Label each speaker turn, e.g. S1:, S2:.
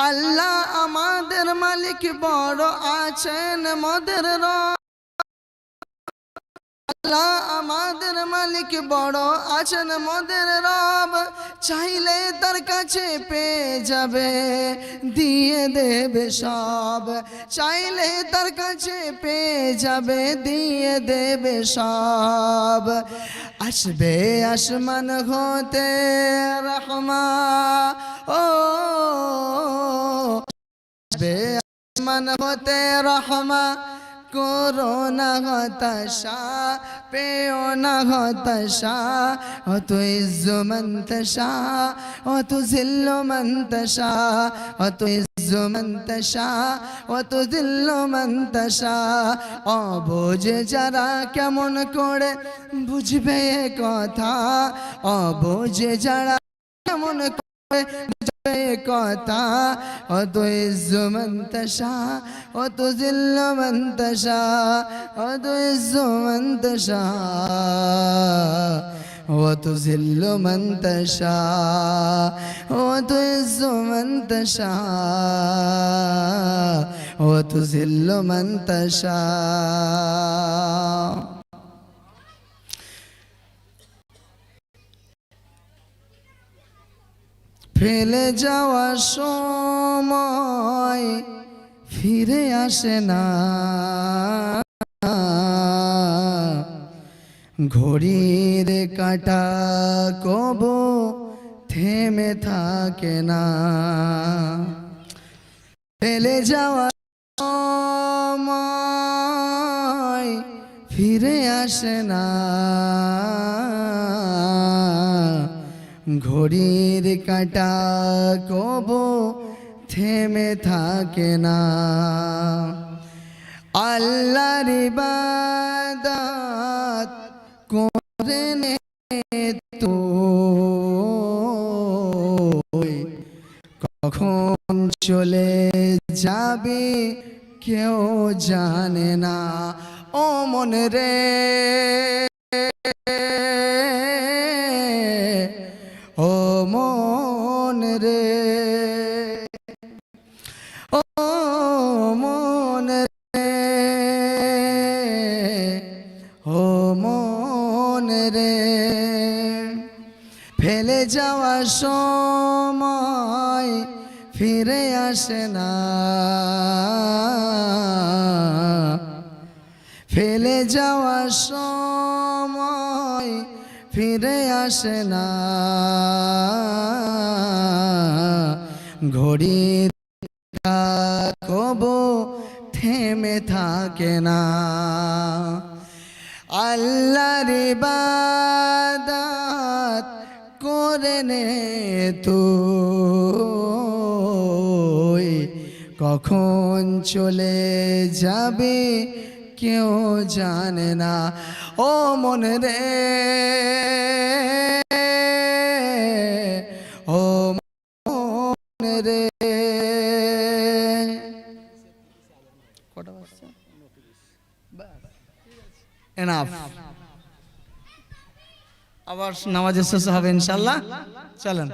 S1: আল্লাহ আমাদের মালিক বড় আছেন মদের রব আল্লাহ আমাদের মালিক বড় আছেন মোদের রব। চাইলে তার কাছে পেয়ে যাবে, দিয়ে দেবে সব। চাইলে তার কাছে পেয়ে যাবে, দিয়ে দেবে সব। আসবে আসমান হতে রহমা, ও, আসবে আসমান হতে রহমা। করোনা হতাশা, পেও না হতাশা, ও তু ইজ্জু মন্তশা, ও তু জিল্লু মন্তশা, ও তু ইজ্জু মন্তশা, ও তু জিল্লু মন্তশা। ও বোঝে যারা কেমন করে বুঝবে কথা ও বোঝে যারা কেমন করে কথা ও তু ইজ্জু মন্তশা ও তু জিল্লু মন্তশা ও তু ইজ্জু মন্তশা وتذل من تشاء وتعز من تشاء وتذل من تشاء ফেলে যাওয়া সময় ফিরে আসে না। ঘড়ির কাটা কব থেমে থাকে না। ফেলে যাওয়া সময় ফিরে আসে না। ঘড়ির কাটা কব থেমে থাকে না। আল্লাহর ইবাদত করে তুই। কখন চলে যাবে কেউ জানে না। ও মন রে মন রে। ও মন রে। ও মন রে। ফেলে যাওয়া সময় ফিরে আসে না। ফেলে যাওয়া সময় ফিরে আসে না। ঘড়ির কব থেমে থাকে না। আল্লাহর ইবাদত করে নে কখন চলে যাবে কেউ জানে না। ও মন রে। ও মন রে। আবার নামাজের শেষ হবে ইনশাল্লাহ চলেন।